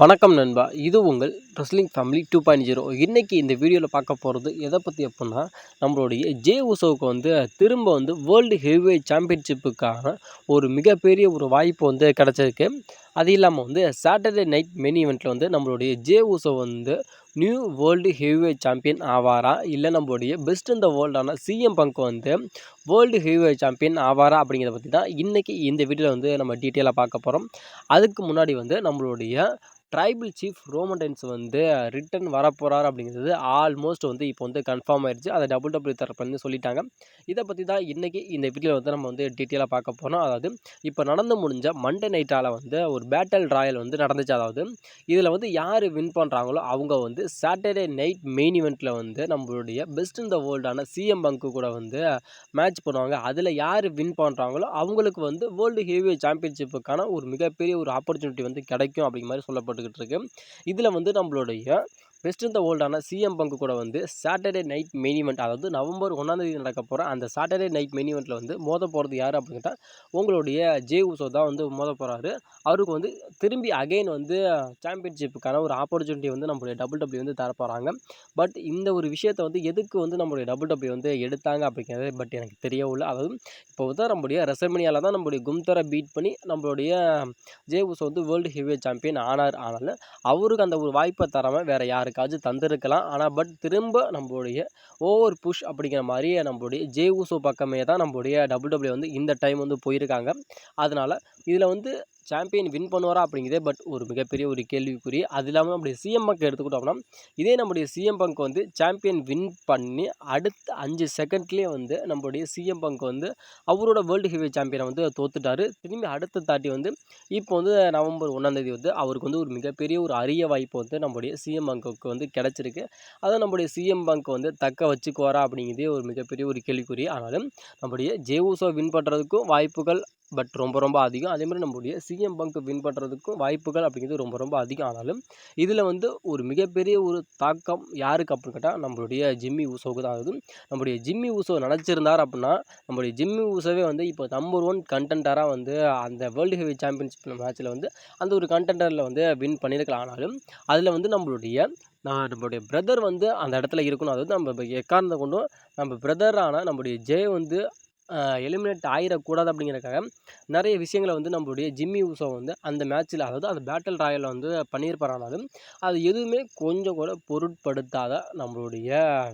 வணக்கம் நண்பா. இது உங்கள் wrestling family two point zero இன்றைக்கி இந்த வீடியோவில் பார்க்க போகிறது எதை பற்றி அப்படின்னா நம்மளுடைய ஜே உசோவுக்கு வந்து திரும்ப வந்து வேர்ல்டு ஹெவிவே சாம்பியன்ஷிப்புக்கான ஒரு மிகப்பெரிய ஒரு வாய்ப்பு வந்து கிடச்சிருக்கு. அது இல்லாமல் வந்து சாட்டர்டே நைட் மெயின் ஈவெண்ட்டில் வந்து நம்மளுடைய ஜே உசோ வந்து நியூ வேர்ல்டு ஹெவிவே சாம்பியன் ஆவாரா? இல்லை நம்மளுடைய பெஸ்ட் இந்த வேர்ல்டான சிஎம் பங்க் வந்து வேர்ல்டு ஹெவிவே சாம்பியன் ஆவாரா அப்படிங்கிறத பற்றி தான் இன்றைக்கி இந்த வீடியோவில் வந்து நம்ம டீட்டெயிலாக பார்க்க போகிறோம் அதுக்கு முன்னாடி வந்து நம்மளுடைய ட்ரைபிள் சீஃப் ரோமன்டைன்ஸ் வந்து ரிட்டன் வரப்போகிறார் அப்படிங்கிறது ஆல்மோஸ்ட் வந்து இப்போ வந்து கன்ஃபார்ம் ஆயிடுச்சு அதை டபுள் டபுள் தரப்பு வந்து சொல்லிட்டாங்க. இதை பற்றி தான் இன்றைக்கி இந்த வீடியோவில் வந்து நம்ம வந்து டீட்டெயிலாக பார்க்க போகிறோம் அதாவது இப்போ நடந்து முடிஞ்ச மண்டே நைட்டால் வந்து ஒரு பேட்டல் ராயல் வந்து நடந்துச்சு. அதாவது இதில் வந்து யார் வின் பண்ணுறாங்களோ அவங்க வந்து சாட்டர்டே நைட் மெயின் இவெண்ட்டில் வந்து நம்மளுடைய best in the வேர்ல்டான CM Punk கூட வந்து மேட்ச் பண்ணுவாங்க. அதில் யார் வின் பண்ணுறாங்களோ அவங்களுக்கு வந்து வேர்ல்டு ஹெவி சாம்பியன்ஷிப்புக்கான ஒரு மிகப்பெரிய ஒரு ஆப்பர்ச்சுனிட்டி வந்து கிடைக்கும் அப்படிங்கிற மாதிரி சொல்லப்பட்டுக்கிட்டு இருக்குது இருக்கு. இதில் வந்து நம்மளுடைய பெஸ்ட் இந்த வேர்ல்டான சிஎம் பங்கு கூட வந்து சாட்டர்டே நைட் மெயின் ஈவெண்ட் அதாவது நவம்பர் ஒன்றாந்தேதி நடக்க போகிற அந்த சாட்டர்டே நைட் மெயின் ஈவெண்ட்டில் வந்து மோத போகிறது யார் அப்படின்ட்டா உங்களுடைய ஜே உசோ தான் வந்து மோத போகிறாரு அவருக்கு வந்து திரும்பி அகைன் வந்து சாம்பியன்ஷிப்புக்கான ஒரு ஆப்பர்ச்சுனிட்டி வந்து நம்மளுடைய டபுள் டபிள்யூ வந்து தரப்போகிறாங்க பட் இந்த ஒரு விஷயத்தை வந்து எதுக்கு வந்து நம்மளுடைய டபுள் டபிள்யூ வந்து எடுத்தாங்க அப்படிங்கிறது பட் எனக்கு தெரியவில்லை அதாவது இப்போ தான் நம்மளுடைய ரெசமனியால் தான் நம்மளுடைய கும்தரை பீட் பண்ணி நம்மளுடைய ஜே உசோ வந்து வேர்ல்டு ஹெவியர் சாம்பியன் ஆனார். ஆனாலும் அவருக்கு அந்த ஒரு வாய்ப்பை தராமல் வேறு யாருக்கு யாருக்காச்சும் தந்திருக்கலாம். ஆனால் பட் திரும்ப நம்மளுடைய ஓவர் புஷ் அப்படிங்கிற மாதிரியே நம்மளுடைய ஜே ஊசோ பக்கமே தான் நம்மளுடைய டபுள் டபுள்யூ வந்து இந்த டைம் வந்து போயிருக்காங்க. அதனால் இதில் வந்து சாம்பியன் வின் பண்ணுவாரா அப்படிங்கிறதே பட் ஒரு மிகப்பெரிய ஒரு கேள்விக்குறி. அது இல்லாமல் நம்முடைய சிஎம் பங்க் எடுத்துக்கிட்டோம்னா இதே நம்முடைய சிஎம் பங்க் வந்து சாம்பியன் வின் பண்ணி அடுத்த அஞ்சு செகண்ட்லேயே வந்து நம்மளுடைய சிஎம் பங்க் வந்து அவரோட வேர்ல்டு ஹெவி சாம்பியனை வந்து தோத்துட்டார். திரும்பி அடுத்த தாட்டி வந்து இப்போ வந்து நவம்பர் ஒன்றாந்தேதி வந்து அவருக்கு வந்து ஒரு மிகப்பெரிய ஒரு அரிய வாய்ப்பு வந்து நம்முடைய சிஎம் பங்குக்கு வந்து கிடச்சிருக்கு. அதை நம்முடைய சிஎம் பங்க் வந்து தக்க வச்சுக்குவாரா அப்படிங்கிறதே ஒரு மிகப்பெரிய ஒரு கேள்விக்குறி. ஆனாலும் நம்முடைய ஜேவுசோ வின் பண்ணுறதுக்கும் வாய்ப்புகள் பட் ரொம்ப ரொம்ப அதிகம். அதே மாதிரி நம்மளுடைய சிஎம் பங்க் வின் பண்ணுறதுக்கும் வாய்ப்புகள் அப்படிங்கிறது ரொம்ப ரொம்ப அதிகம். ஆனாலும் இதில் வந்து ஒரு மிகப்பெரிய ஒரு தாக்கம் யாருக்கு அப்படின்னு கேட்டால் நம்மளுடைய ஜிம்மி ஊசோவுக்கு தான். ஆகுது நம்மளுடைய ஜிம்மி ஊசோ நினச்சிருந்தார் அப்படின்னா நம்மளுடைய ஜிம்மி ஊசோவே வந்து இப்போ நம்பர் ஒன் கண்டென்டராக வந்து அந்த வேர்ல்டு ஹெவி சாம்பியன்ஷிப் மேட்ச்சில் வந்து அந்த ஒரு கண்டென்டரில் வந்து வின் பண்ணியிருக்கலாம். ஆனாலும் அதில் வந்து நம்மளுடைய நான் நம்மளுடைய பிரதர் வந்து அந்த இடத்துல இருக்கணும். அதாவது நம்ம எக்காரணத்தை கொண்டும் நம்ம பிரதரான நம்மளுடைய ஜெய் வந்து எலிமினேட் ஆகிடக்கூடாது அப்படிங்கிறக்காக நிறைய விஷயங்களை வந்து நம்மளுடைய ஜிம்மி ஊசோ வந்து அந்த மேட்ச்சில் அதாவது அந்த பேட்டில் ராயலில் வந்து பண்ணியிருப்பாரானாலும் அது எதுவுமே கொஞ்சம் கூட பொருட்படுத்தாத நம்மளுடைய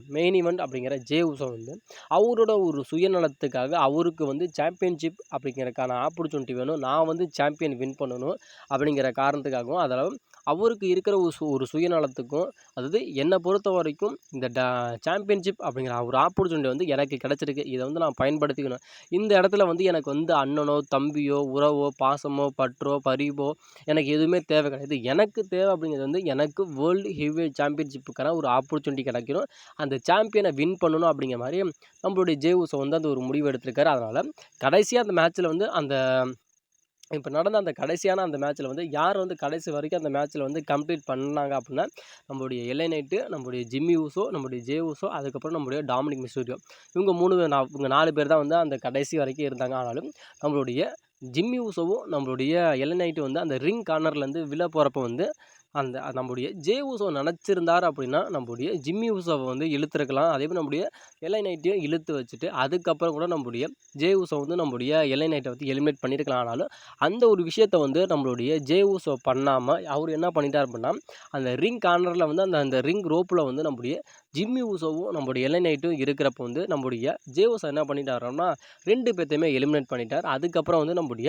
மெயின் ஈவெண்ட் அப்படிங்கிற ஜே ஊசோ வந்து அவரோட ஒரு சுயநலத்துக்காக அவருக்கு வந்து சாம்பியன்ஷிப் அப்படிங்கிறக்கான ஆப்பர்ச்சுனிட்டி வேணும் நான் வந்து சாம்பியன் வின் பண்ணணும் அப்படிங்கிற காரணத்துக்காகவும் அதெல்லாம் அவருக்கு இருக்கிற ஒரு சு ஒரு சுயநலத்துக்கும் அதாவது என்னை பொறுத்த வரைக்கும் இந்த ட சாம்பியன்ஷிப் அப்படிங்கிற ஒரு ஆப்பர்ச்சுனிட்டி வந்து எனக்கு கிடச்சிருக்கு. இதை வந்து நான் பயன்படுத்திக்கணும். இந்த இடத்துல வந்து எனக்கு வந்து அண்ணனோ தம்பியோ உறவோ பாசமோ பற்றோ பரிவோ எனக்கு எதுவுமே தேவை கிடையாது. எனக்கு தேவை அப்படிங்கிறது வந்து எனக்கு வேர்ல்டு ஹெவிவேட் சாம்பியன்ஷிப்புக்கான ஒரு ஆப்பர்ச்சுனிட்டி கிடைக்கணும். அந்த சாம்பியனை வின் பண்ணணும் அப்படிங்கிற மாதிரி நம்மளுடைய ஜேவுஸை வந்து அந்த ஒரு முடிவு எடுத்திருக்காரு. அதனால் கடைசியாக அந்த மேட்ச்சில் வந்து அந்த இப்போ நடந்த அந்த கடைசியான அந்த மேட்ச்சில் வந்து யார் வந்து கடைசி வரைக்கும் அந்த மேட்ச்சில் வந்து கம்ப்ளீட் பண்ணாங்க அப்படின்னா நம்மளுடைய எல்ஐ நைட்டு நம்மளுடைய ஜிம்மி ஊசோ நம்மளுடைய ஜே ஊசோ அதுக்கப்புறம் நம்மளுடைய டாமினிக் மிஸ்டூரியோ. இவங்க மூணு இவங்க நாலு பேர் தான் வந்து அந்த கடைசி வரைக்கும் இருந்தாங்க. ஆனாலும் நம்மளுடைய ஜிம்மி ஊசோவும் நம்மளுடைய எல்ஐ நைட்டு வந்து அந்த ரிங் கார்னர்லேருந்து விழ போகிறப்ப வந்து அந்த நம்முடைய ஜே ஊசோ நினச்சிருந்தார் அப்படின்னா நம்முடைய ஜிம்மி ஊசோவை வந்து இழுத்துருக்கலாம். அதே மாதிரி நம்முடைய எல்ஐ நைட்டையும் இழுத்து வச்சுட்டு அதுக்கப்புறம் கூட நம்முடைய ஜே ஊசோ வந்து நம்முடைய எல்ஐ நைட்டை வந்து எலிமினேட் பண்ணியிருக்கலாம். ஆனாலும் அந்த ஒரு விஷயத்தை வந்து நம்மளுடைய ஜே ஊசோ பண்ணாமல் அவர் என்ன பண்ணிட்டார் அப்படின்னா அந்த ரிங் கார்னரில் வந்து அந்த அந்த ரிங் ரோப்பில் வந்து நம்முடைய ஜிம்மி ஊசோவும் நம்மளுடைய எல்ஐ இருக்கிறப்ப வந்து நம்முடைய ஜே என்ன பண்ணிட்டாருன்னா ரெண்டு பேர்த்தையுமே எலிமினேட் பண்ணிட்டார். அதுக்கப்புறம் வந்து நம்முடைய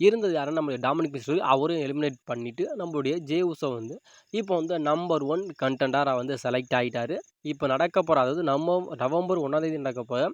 இருந்தது யாரும் நம்மளுடைய டாமினிக் மிஸ்டர் அவரும் எலிமினேட் பண்ணிவிட்டு நம்மளுடைய ஜே உசோ வந்து இப்போ வந்து நம்பர் ஒன் கண்டென்டாராக வந்து செலக்ட் ஆகிட்டார் இப்போ நடக்க போகிற அதாவது நம்ம நவம்பர் ஒன்றாந்தேதி நடக்க போகிற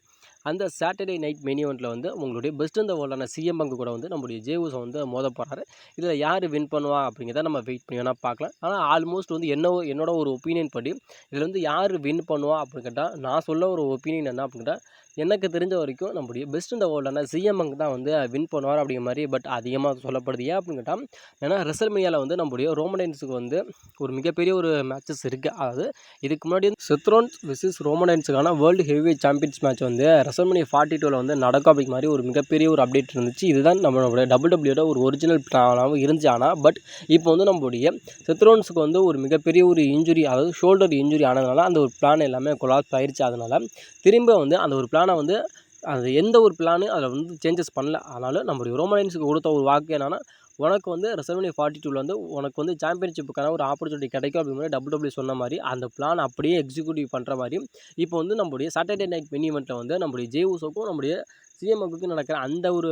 அந்த சாட்டர்டே நைட் மெனி ஒன்றில் வந்து உங்களுடைய பெஸ்ட் இந்த வேர்ல்டான சிஎம் பங்கு கூட வந்து நம்மளுடைய ஜேவுஸை வந்து மோத போகிறாரு இதில் யார் வின் பண்ணுவா அப்படிங்கிறத நம்ம வெயிட் பண்ணி வேணால் பார்க்கலாம். ஆனால் ஆல்மோஸ்ட் வந்து என்ன என்னோட ஒரு ஒப்பீனியன் படி இதில் வந்து யார் வின் பண்ணுவா அப்படின்னு கேட்டால் நான் சொல்ல ஒரு ஒப்பீனியன் என்ன அப்படின்னு கேட்டால் எனக்கு தெரிஞ்ச வரைக்கும் நம்முடைய பெஸ்ட் இந்த வேர்ல்டான சிஎம்எங்கு தான் வந்து வின் பண்ணுவார் அப்படிங்கிற மாதிரி பட் அதிகமாக சொல்லப்படுது. ஏன் அப்படின்னு கேட்டால் ஏன்னா ரெசல்மியாவில் வந்து நம்முடைய ரோமடைன்ஸுக்கு வந்து ஒரு மிகப்பெரிய ஒரு மேட்சஸ் இருக்குது அதாவது இதுக்கு முன்னாடி வந்து செத்ரோன்ஸ் விசிஸ் ரோமடைன்ஸுக்கான வேர்ல்டு ஹெவி சாம்பியன்ஸ் மேட்ச் வந்து ரெசல்மனியா ஃபார்ட்டி டூவில் வந்து நடக்கும் அப்படிங்கிற மாதிரி ஒரு மிகப்பெரிய ஒரு அப்டேட் இருந்துச்சு. இதுதான் நம்மளுடைய டபுள் டபிள்யூட ஒரு ஒரிஜினல் பிளானாகவும் இருந்துச்சு. ஆனால் பட் இப்போ வந்து நம்முடைய செத்ரோன்ஸுக்கு வந்து ஒரு மிகப்பெரிய ஒரு இன்ஜுரி அதாவது ஷோல்டர் இன்ஜுரி ஆனதுனால அந்த ஒரு பிளான் எல்லாமே கொலாப்ஸ் ஆயிடுச்சு அதனால் திரும்ப வந்து அந்த ஒரு பிளான் வந்து அது எந்த ஒரு பிளானு அதில் வந்து சேஞ்சஸ் பண்ணல. அதனால் நம்முடைய ரோமனைன்ஸுக்கு கொடுத்த ஒரு வாக்கு என்னென்னா உனக்கு வந்து ரெசல்மனி ஃபார்ட்டி டூவில் வந்து உனக்கு வந்து சாம்பியன்ஷிப்புக்கான ஒரு ஆப்பர்ச்சுனிட்டி கிடைக்கும் அப்படிங்கிற மாதிரி டபுள் டபுள்யூ சொன்ன மாதிரி அந்த பிளான் அப்படியே எக்ஸிக்யூட்டிவ் பண்ணுற மாதிரி இப்போ வந்து நம்முடைய சாட்டர்டே நைட் மினி இவெண்ட்டில் வந்து நம்முடைய ஜே நம்முடைய நம்முடைய பங்குக்கும் நடக்கிற அந்த ஒரு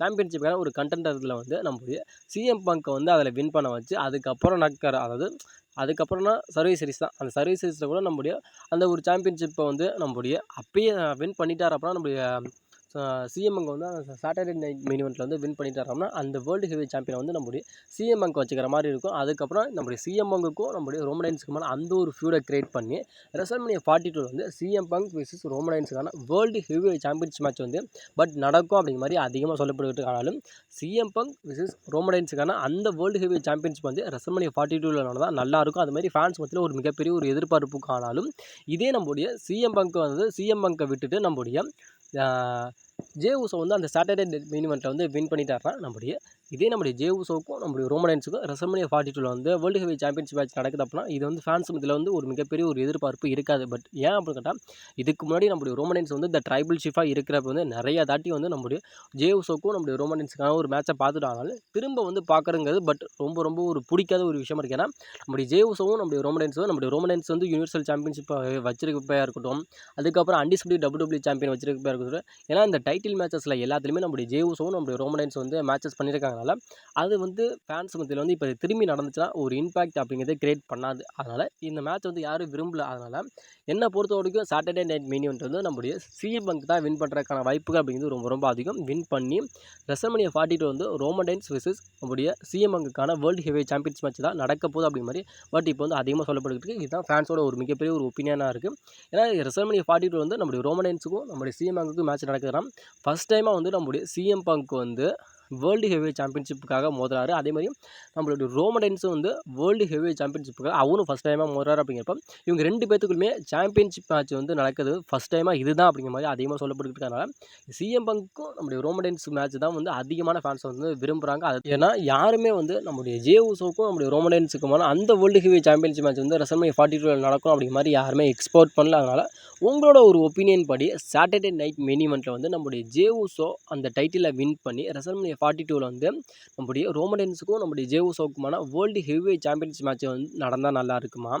சாம்பியன்ஷிப்புக்கான ஒரு கண்டென்டரில் வந்து நம்முடைய சிஎம் பங்கை வந்து அதில் வின் பண்ண வச்சு அதுக்கப்புறம் நடக்கிற அதாவது அதுக்கப்புறம்னா சர்வீஸ் சீரிஸ் தான். அந்த சர்வீஸ் சீரிஸில் கூட நம்முடைய அந்த ஒரு சாம்பியன்ஷிப்பை வந்து நம்முடைய அப்பயே வின் பண்ணிட்டார் அப்படின்னா நம்முடைய சிஎம் அங்கே வந்து சாட்டர்டே நைட் மெயின் இவெண்ட்டில் வந்து வின் பண்ணிட்டாரோம்னா அந்த வேர்ல்டு ஹெவி சாம்பியனை வந்து நம்முடைய சிஎம்எங்க வச்சுக்கிற மாதிரி இருக்கும். அதுக்கப்புறம் நம்முடைய சிஎம்எங்குக்கும் நம்முடைய ரோமனைன்ஸுக்குமான அந்த ஒரு ஃபியூடை கிரியேட் பண்ணி ரெசல்மனியா ஃபார்ட்டி டூ வந்து சிஎம் பங்க் விசஸ் ரோமடைன்ஸுக்கான வேர்ல்டு ஹெவி சாம்பியன்ஸ் மேட்ச் வந்து பட் நடக்கும் அப்படிங்கிற மாதிரி அதிகமாக சொல்லப்பட்டு ஆனாலும் சிஎம் பங்க் விசஸ் ரோமடைன்ஸுக்கான அந்த வேர்ல்டு ஹெவி சாம்பியன்ஸ் வந்து ரெசல்மனியா ஃபார்ட்டி டூவில் தான் நல்லாயிருக்கும். அது மாதிரி ஃபேன்ஸ் மத்தியில் ஒரு மிகப்பெரிய ஒரு எதிர்பார்ப்பு காணாலும் இதே நம்முடைய சிஎம் பங்க் வந்து சிஎம் பங்கை விட்டுட்டு நம்முடைய じ。ஜே ஊசோ வந்து அந்த சாட்டர்டே மெயின் இவெண்ட்டில் வந்து வின் பண்ணிட்டாருனா நம்முடைய இதே நம்முடைய ஜே ஊசோவுக்கும் நம்முடைய ரோமனைன்ஸுக்கும் ரெசல்மனியா ஃபார்ட்டி டூவில் வந்து வேர்ல்டு ஹெவி சாம்பியன்ஷிப் மேட்ச் நடக்குது அப்படின்னா இது வந்து ஃபேன்ஸ் இதில் வந்து ஒரு மிகப்பெரிய ஒரு எதிர்பார்ப்பு இருக்காது. பட் ஏன் அப்படின்னு கேட்டால் இதுக்கு முன்னாடி நம்முடைய ரோமனைன்ஸ் வந்து இந்த ட்ரைபிள் ஷிஃபாக இருக்கிறப்ப வந்து நிறைய தாட்டி வந்து நம்முடைய ஜே ஊசோக்கும் நம்முடைய ரோமனைன்ஸுக்கான ஒரு மேட்சை பார்த்துட்டாங்க. திரும்ப வந்து பார்க்குறங்கிறது பட் ரொம்ப ரொம்ப ஒரு பிடிக்காத ஒரு விஷயமா இருக்குது ஏன்னா நம்முடைய ஜே ஊசோவும் நம்முடைய ரோமனைன்ஸும் நம்முடைய ரோமனைன்ஸ் வந்து யூனிவர்சல் சாம்பியன்ஷிப் வச்சிருக்கப்பையாக இருக்கட்டும் அதுக்கப்புறம் அண்டிஸ்பியூட்டி டபுள் டபுள்யூ சாம்பியன் வச்சிருக்கப்பையாக இருக்கட்டும் ஏன்னா இந்த டைட்டில் மேட்சஸில் எல்லாத்துலேயுமே நம்முடைய ஜே நம்முடைய ரோமடைன்ஸ் வந்து மேட்சஸ் பண்ணியிருக்காங்கனால அது வந்து ஃபேன்ஸ் மத்தியில் வந்து இப்போ திரும்பி நடந்துச்சுன்னா ஒரு இம்பாக்ட் அப்படிங்கிறத கிரியேட் பண்ணாது. அதனால் இந்த மேட்ச் வந்து யாரும் விரும்பல. அதனால் என்னை பொறுத்த வரைக்கும் சாட்டர்டே நைட் மெயின் வந்து நம்முடைய சிஎம் பங்க் தான் வின் பண்ணுறதுக்கான வாய்ப்புகள் அப்படிங்கிறது ரொம்ப ரொம்ப அதிகம். வின் பண்ணி ரெசமனியை ஃபார்ட்டி டூ வந்து ரோமடைன்ஸ் விசஸ் நம்முடைய சிஎம் பங்குக்கான வேர்ல்டு ஹெவி சாம்பியன்ஸ் மேட்ச் தான் நடக்க போகுது அப்படிங்கிற மாதிரி பட் இப்போ வந்து அதிகமாக சொல்லப்பட்டுருக்கு இதுதான் ஃபேன்ஸோட ஒரு மிகப்பெரிய ஒரு ஒப்பீனியனாக இருக்குது ஏன்னா ரெசல்மனியா ஃபார்ட்டி டூ வந்து நம்முடைய ரோமடைன்ஸுக்கும் நம்முடைய சிஎம் பங்குக்கும் மேட்ச் நடக்குதுன்னா ஃபஸ்ட் டைமாக வந்து நம்முடைய சிஎம் பங்க் வந்து வேர்ல்டு ஹெவி சாம்பியன்ஷிப்புக்காக மோதுறாரு. அதே மாதிரி நம்மளுடைய ரோமடைன்ஸும் வந்து வேர்ல்டு ஹெவி சாம்பியன்ஷிப்புக்காக அவனும் ஃபஸ்ட் டைமாக மோதுறாரு அப்படிங்கிறப்ப இவங்க ரெண்டு பேத்துக்குமே சாம்பியன்ஷிப் மேட்ச் வந்து நடக்குது. ஃபஸ்ட் டைமாக இதுதான் அப்படிங்கிற மாதிரி அதிகமாக சொல்லப்பட்டுருக்கனால சிஎம் பங்க்கும் நம்முடைய ரோமடைன்ஸ் மேட்ச் தான் வந்து அதிகமான ஃபேன்ஸ் வந்து விரும்புகிறாங்க அது ஏன்னா யாருமே வந்து நம்முடைய ஜே உசோக்கும் நம்முடைய ரோமடைன்ஸுக்குமான அந்த வேர்ல்டு ஹெவி சாம்பியன்ஷிப் மேட்ச் வந்து ரசமே ஃபார்ட்டி டூவில் நடக்கும் அப்படிங்கிற மாதிரி யாருமே எக்ஸ்போர்ட் பண்ணல. அதனால் உங்களோட ஒரு ஒப்பீனியன் படி சாட்டர்டே நைட் மெனிமெண்ட்டில் வந்து நம்முடைய ஜே உசோ அந்த டைட்டிலை வின் பண்ணி ரெசல்மே ஃபார்ட்டி டூவில் வந்து நம்முடைய ரோமடன்ஸுக்கும் நம்முடைய ஜேவுசோக்குமான வேர்ல்டு ஹெவிவே சாம்பியன்ஸ் மேட்ச் வந்து நடந்தால் நல்லா இருக்குமா?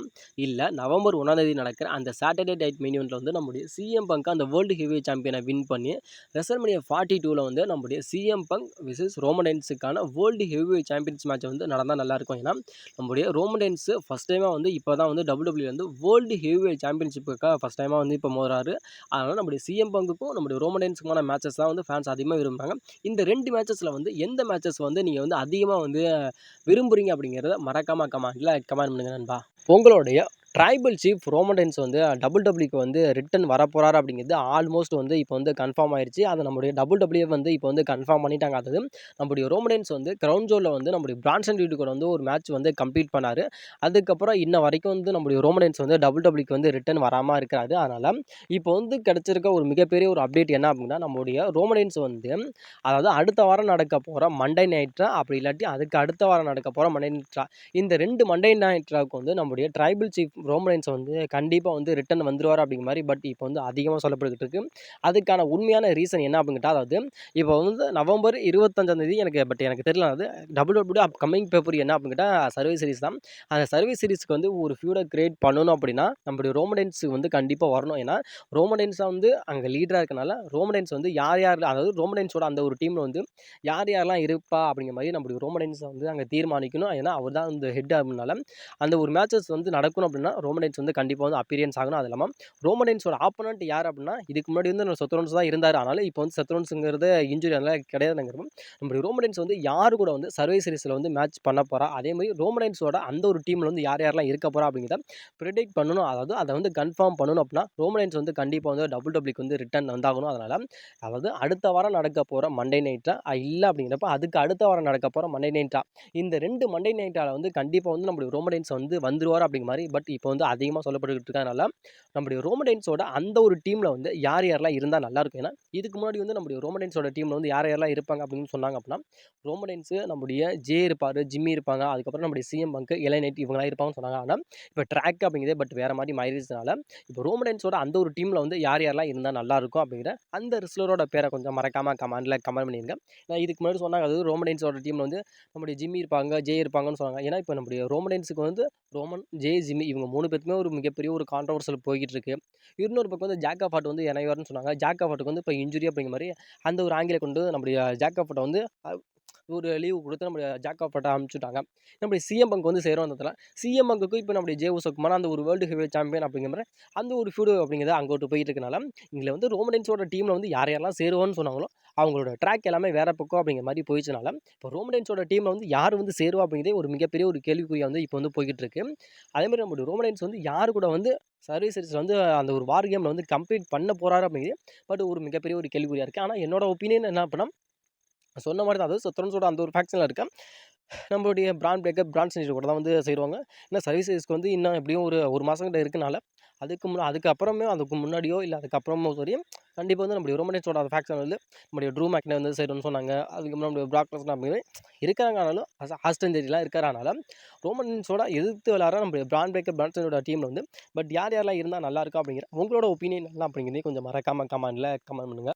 இல்லை நவம்பர் ஒன்றாந்தேதி நடக்கிற அந்த சாட்டர்டே டைட் மெயின் வந்து நம்முடைய சிஎம் பங்க் அந்த வேர்ல்டு ஹெவி சாம்பியனை வின் பண்ணி ரெசல்மனியா ஃபார்ட்டி டூவில் வந்து நம்முடைய சிஎம் பங்க் விசஸ் ரோமடன்ஸுக்கான வேர்ல்டு ஹெவி சாம்பியன்ஸ் மேட்ச் வந்து நடந்தால் நல்லாயிருக்கும் ஏன்னா நம்முடைய ரோமடன்ஸு ஃபஸ்ட் டைமாக வந்து இப்போ தான் வந்து டபுள் வந்து வேர்ல்டு ஹெவி சாம்பியன்ஷிப்புக்காக ஃபஸ்ட் டைமாக வந்து இப்போ மோதுறாரு. அதனால் நம்முடைய சிஎம் பங்குக்கும் நம்முடைய ரோமடன்ஸுக்குமான மேட்சஸ் தான் வந்து ஃபேன்ஸ் அதிகமாக விரும்புகிறாங்க இந்த ரெண்டு மேட்சஸில் வந்து எந்த மேட்சஸ் வந்து நீங்கள் வந்து அதிகமாக வந்து விரும்புகிறீங்க அப்படிங்கிறத மறக்காமல் கமெண்ட்டில் கமெண்ட் பண்ணுங்கள் நண்பா. உங்களுடைய ட்ரைபல் சீஃப் ரோமன்டைன்ஸ் வந்து டபுள் டபிள்யூக்கு வந்து ரிட்டன் வரப்போகிறாரு அப்படிங்கிறது ஆல்மோஸ்ட் வந்து இப்போ வந்து கன்ஃபார்ம் ஆயிடுச்சு அதை நம்முடைய டபுள் டபிள்யூ வந்து இப்போ வந்து கன்ஃபார்ம் பண்ணிட்டாங்க. அது நம்முடைய ரோமடன்ஸ் வந்து கிரவுண்ட் ஜோனில் வந்து நம்முடைய பிரான்சன் டியூட்டி கூட வந்து ஒரு மேட்ச் வந்து கம்ப்ளீட் பண்ணார். அதுக்கப்புறம் இன்ன வரைக்கும் வந்து நம்முடைய ரோமன்டைன்ஸ் வந்து டபுள் டபுள்யூக்கு வந்து ரிட்டன் வராமல் இருக்கிறாரு. அதனால் இப்போ வந்து கிடச்சிருக்க ஒரு மிகப்பெரிய ஒரு அப்டேட் என்ன அப்படின்னா நம்முடைய ரோமன்டைன்ஸ் வந்து அதாவது அடுத்த வாரம் நடக்க போகிற மண்டே நைட்ரா அப்படி இல்லாட்டி அதுக்கு அடுத்த வாரம் நடக்க போகிற மண்டே நைட்ரா இந்த ரெண்டு மண்டே நைட்ராவுக்கு வந்து நம்முடைய ட்ரைபல் சீஃப் ரோமனைன்ஸ் வந்து கண்டிப்பாக வந்து ரிட்டன் வந்துருவார் அப்படிங்கிற மாதிரி பட் இப்போ வந்து அதிகமாக சொல்லப்பட்டுக்கிட்டு இருக்கு. அதுக்கான உண்மையான ரீசன் என்ன அப்படின்னு கேட்டால் அதாவது இப்போ வந்து நவம்பர் இருபத்தஞ்சாந்தேதி எனக்கு பட் எனக்கு தெரியல அது double W upcoming paper என்ன அப்படின்னு கேட்டால் சர்வீஸ் சீரிஸ் தான். அந்த சர்வீஸ் சீரிஸ்க்கு வந்து ஒரு ஃபியூடை கிரியேட் பண்ணணும் அப்படின்னா நம்மளுடைய ரோமடைன்ஸுக்கு வந்து கண்டிப்பாக வரணும். ஏன்னா ரோமடைன்ஸாக வந்து அங்கே லீடராக இருக்கனால ரோமடைன்ஸ் வந்து யார் யார் அதாவது ரோமடைன்ஸோட அந்த ஒரு டீமில் வந்து யார் யாரெல்லாம் இருப்பா அப்படிங்கிற மாதிரி நம்மளுடைய ரோமடைன்ஸை வந்து அங்கே தீர்மானிக்கணும். ஏன்னா அவர் தான் அந்த ஹெட் அப்படின்னால அந்த ஒரு மேட்சஸ் வந்து நடக்கணும் அப்படின்னா அப்படின்னா ரோமனைன்ஸ் வந்து கண்டிப்பாக வந்து அப்பீரியன்ஸ் ஆகணும். அது இல்லாமல் ரோமனைன்ஸோட ஆப்போனண்ட் யார் அப்படின்னா இதுக்கு முன்னாடி வந்து சத்ரோன்ஸ் தான் இருந்தார். அதனால் இப்போ வந்து சத்ரோன்ஸுங்கிறது இன்ஜுரி அதெல்லாம் கிடையாதுங்கிறப்போ நம்ம ரோமனைன்ஸ் வந்து யார் கூட வந்து சர்வே சீரிஸில் வந்து மேட்ச் பண்ண போகிறா அதே மாதிரி ரோமனைன்ஸோட அந்த ஒரு டீமில் வந்து யார் யாரெல்லாம் இருக்க போகிறா அப்படிங்கிறத ப்ரிடிக்ட் பண்ணணும். அதாவது அதை வந்து கன்ஃபார்ம் பண்ணணும் அப்படின்னா ரோமனைன்ஸ் வந்து கண்டிப்பாக வந்து டபுள் டபுள்யூக்கு வந்து ரிட்டர்ன் வந்தாகணும். அதனால் அதாவது அடுத்த வாரம் நடக்க போகிற மண்டே நைட்டாக இல்லை அப்படிங்கிறப்ப அதுக்கு அடுத்த வாரம் நடக்க போகிற மண்டே நைட்டாக இந்த ரெண்டு மண்டே நைட்டால் வந்து கண்டிப்பாக வந்து நம்மளுடைய ரோமனைன்ஸ் வந்து வந்துருவார் அப்படிங்கிற மாதிரி பட் இப்போ வந்து அதிகமாக சொல்லப்பட்டுக்கிட்டு இருக்கனால நம்முடைய ரோமடைன்ஸோட அந்த ஒரு டீமில் வந்து யார் யாரெல்லாம் இருந்தால் நல்லாயிருக்கும் ஏன்னா இதுக்கு முன்னாடி வந்து நம்முடைய ரோமடைன்ஸோட டீமில் வந்து யார் யாரெல்லாம் இருப்பாங்க அப்படின்னு சொன்னாங்க அப்படின்னா ரோமடைன்ஸு நம்முடைய ஜே இருப்பார் ஜிம்மி இருப்பாங்க அதுக்கப்புறம் நம்முடைய சிஎம் பங்கு இளைநைட் இவங்களாம் இருப்பாங்கன்னு சொன்னாங்க. ஆனால் இப்போ ட்ராக் அப்படிங்கிறதே பட் வேறு மாதிரி மாறிடுச்சுனால இப்போ ரோமடைன்ஸோட அந்த ஒரு டீமில் வந்து யார் யாரெல்லாம் இருந்தால் நல்லாயிருக்கும் அப்படிங்கிற அந்த ரிஸ்லரோட பேரை கொஞ்சம் மறக்காமல் கமெண்டில் கமெண்ட் பண்ணியிருங்க ஏன்னா இதுக்கு முன்னாடி சொன்னாங்க அது ரோமடைன்ஸோட டீமில் வந்து நம்முடைய ஜிம்மி இருப்பாங்க ஜே இருப்பாங்கன்னு சொன்னாங்க. ஏன்னா இப்போ நம்முடைய ரோமடைன்ஸுக்கு வந்து ரோமன் ஜே ஜிம்மி இவங்க மூணு பேருக்குமே ஒரு மிகப்பெரிய ஒரு கான்ட்ரவர்சல் போய்கிட்டு இருக்கு இன்னொரு பக்கம் வந்து ஜாக் ஆஃபாட் வந்து இணைவார்னு சொன்னாங்க. ஜாக் ஆஃபாட்டுக்கு வந்து இப்போ இன்ஜுரி அப்படிங்கிற மாதிரி அந்த ஒரு ஆங்கில கொண்டு நம்முடைய ஜாக் ஆஃபாட்டை வந்து ஒரு லீவு கொடுத்து நம்முடைய ஜாக் ஆஃபாட்டை அனுப்பிச்சுட்டாங்க நம்முடைய சிஎம் பங்க் வந்து சேரும் அந்த சிஎம் பங்குக்கு இப்போ நம்முடைய ஜே உசகுமார் அந்த ஒரு வேர்ல்டு ஹெவி சாம்பியன் அப்படிங்கிற அந்த ஒரு ஃபியூடு அப்படிங்கிறது அங்கோட்டு போயிட்டு இருக்கனால இங்கே வந்து ரோமனைன்ஸோட டீமில் வந்து யார் யாரெல்லாம் சேருவான்னு சொன்னாங்களோ அவங்களோட ட்ராக் எல்லாமே வேறு பக்கம் அப்படிங்கிற மாதிரி போயிடுச்சனால இப்போ ரோமனைன்ஸோட டீமில் வந்து யார் வந்து சேருவா அப்படிங்கிறதே ஒரு மிகப்பெரிய ஒரு கேள்விக்குறியாக வந்து இப்போ வந்து போய்கிட்டு இருக்கு. அதேமாதிரி நம்மளுடைய ரோமனைன்ஸ் வந்து யார் கூட வந்து சர்வீசஸ் வந்து அந்த ஒரு வார் கேமில் வந்து கம்ப்ளீட் பண்ண போகிறாரு அப்படிங்கிறது பட் ஒரு மிகப்பெரிய ஒரு கேள்விக்குறியாக இருக்குது ஆனால் என்னோட ஒப்பீனியன் என்ன அப்படின்னா சொன்ன மாதிரி தான். அதாவது சொத்தரன்ஸோட அந்த ஒரு ஃபேக்ஷனில் இருக்க நம்மளுடைய பிராண்ட் பிரேக்கப் பிராண்ட் செஞ்சு கூட தான் வந்து செய்வாங்க. ஏன்னா சர்வீசஸ்க்கு வந்து இன்னும் எப்படியும் ஒரு ஒரு மாதம் கிட்ட இருக்கனால அதுக்கு முன்னா அதுக்கப்புறமே அதுக்கு முன்னாடியோ இல்லை அதுக்கப்புறமோ சரி கண்டிப்பாக வந்து நம்மளுடைய ரோமனேட்ஸோட அந்த ஃபேக்ஷன் வந்து நம்முடைய ட்ரூ மேக்னே வந்து செய்யணும்னு சொன்னாங்க. அதுக்கப்புறம் நம்மளுடைய பிராக்லஸ் அப்படிங்கிற இருக்கிறாங்க ஆனாலும் ஹாஸ்டன்ஜெரிலாம் இருக்கிறனால ரோமன்ஸோட எதிர்த்து விளாட்ற நம்மளுடைய பிராண்ட் பிரேக்கர் பிரான்சனோட டீமில் வந்து பட் யார் யாரெல்லாம் இருந்தால் நல்லாயிருக்கும் அப்படிங்கிற உங்களோட ஒப்பீனியன் என்ன அப்படிங்கிறதே கொஞ்சம் மறக்காமல் கமெண்டில் கமெண்ட் பண்ணுங்கள்